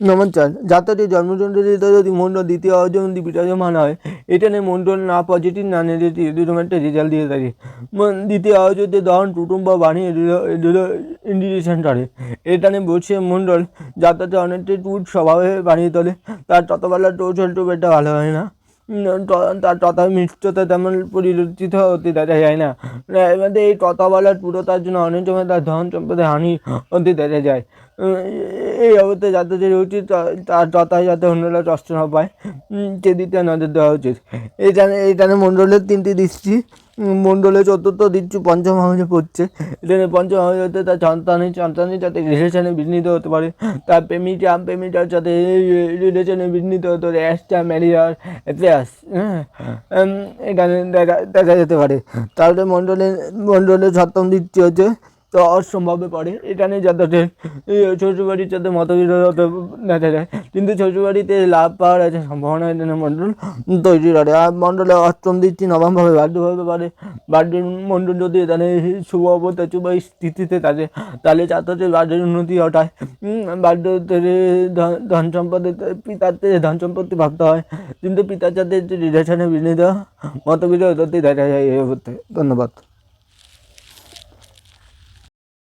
নমস্কার যাত্রাটি জন্মচন্দ্রিত যদি মন্ডল দ্বিতীয় অর্জন বিরাজমান হয়, এটা নিয়ে মন্ডল না পজিটিভ না নেগেটিভ এরকম একটা রেজাল্ট দিয়ে থাকে। দ্বিতীয় অযোধ্যে দহন, কুটুম্ব, বাণী ইন্ডিকেশন করে এটা নিয়ে বসে মন্ডল যাত্রাতে অনেকটাই টুট স্বভাবে বানিয়ে তোলে। তার ততবেলা টোচ হলটুপ এটা ভালো হয় না। তথা মিষ্টতা তেমন পরিলক্ষিত হতে দেখা যায় না। এবারে এই কথা বলার পুরোতার জন্য অনেক সময় তার ধন সম্পদে হানি হতে দেখা যায়। এই অবস্থায় যাতে যে উচিত তার যথাযথ যাতে অন্যরা কষ্ট না পায় সেদিকটা নজর দেওয়া উচিত। এইখানে এইখানে মণ্ডলের তিনটি দৃষ্টি। মণ্ডলে চতুর্থ দিচ্ছু পঞ্চম হাউসে পড়ছে এখানে পঞ্চম হাউসে তার সন্তানে সন্তানের যাতে রিলেশনে বিঘ্নিত হতে পারে। তার প্রেমিকা, প্রেমিকার যাতে রিলেশনে বিঘ্নিত হতে পারে। অ্যাস্টা ম্যারিয়ার হ্যাঁ? এখানে দেখা দেখা যেতে পারে। তাহলে মণ্ডলে মণ্ডলে সপ্তম দিচ্ছি হচ্ছে তো অসম্ভবে পড়ে এখানে যাতে শ্বশুরবাড়ির সাথে মতবিরোধ দেখা যায়। কিন্তু শ্বশুরবাড়িতে লাভ পাওয়ার আছে সম্ভাবনা এখানে মণ্ডল? তৈরি করে। আর মণ্ডলে অষ্টম দৃষ্টি নবমভাবে বাধ্যভাবে পারে। বার্ধের মণ্ডল যদি এখানে শুভ অবস্থা, শুভ স্থিতিতে থাকে, তাহলে চাতাতে বার্ধের উন্নতি ঘটায়। বার্ধ ধন- সম্পদের পিতার ধন সম্পত্তি প্রাপ্ত হয়। কিন্তু পিতার সাথে রিলেশনে বিনীত মতবিরোধ দেখা যায় এই ধন্যবাদ।